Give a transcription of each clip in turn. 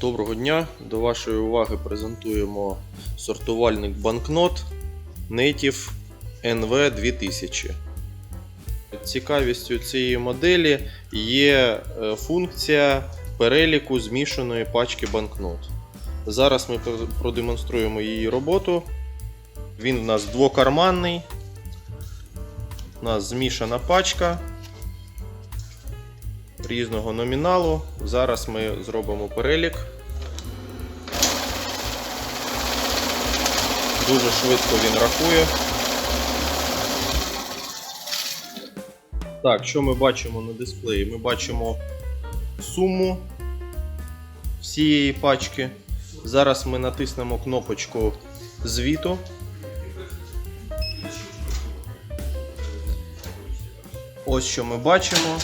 Доброго дня! До вашої уваги презентуємо сортувальник банкнот Native NV 2000. Цікавістю цієї моделі є е, функція переліку змішаної пачки банкнот. Зараз ми продемонструємо її роботу. Він в нас двокарманний. У нас змішана пачка різного номіналу. Зараз ми зробимо перелік. Дуже швидко він рахує. Так, що ми бачимо на дисплеї? Ми бачимо суму всієї пачки. Зараз ми натиснемо кнопочку звіту. Ось що ми бачимо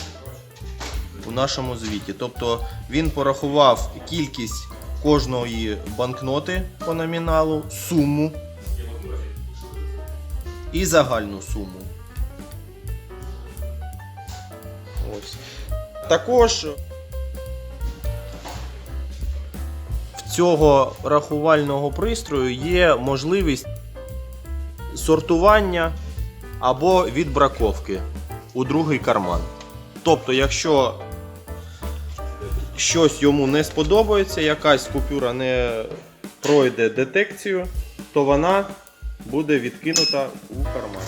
у нашому звіті. Тобто він порахував кількість кожної банкноти по номіналу, суму і загальну суму. Ось. Також в цього рахувального пристрою є можливість сортування або відбраковки у другий карман. Тобто, якщо щось йому не сподобається, якась купюра не пройде детекцію, то вона буде відкинута у карман.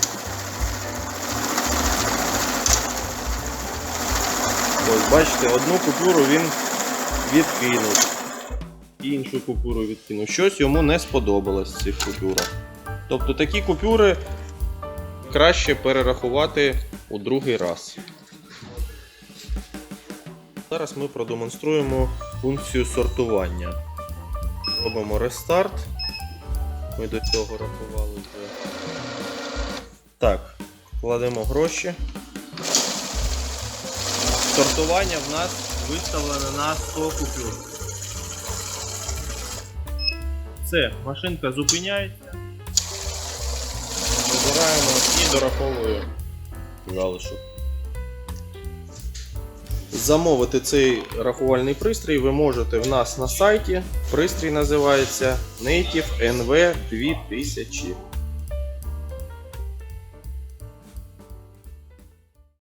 Ось бачите, одну купюру він відкинув. Іншу купюру відкинув. Щось йому не сподобалось з цих купюрах. Тобто такі купюри краще перерахувати у другий раз. Зараз ми продемонструємо функцію сортування. Робимо рестарт. Ми до цього рахували вже. Так, кладемо гроші. Сортування в нас виставлене на 100 купюр. Все, машинка зупиняється. Вибираємо і дораховуємо залишок. Замовити цей рахувальний пристрій ви можете в нас на сайті. Пристрій називається Native NV 2000.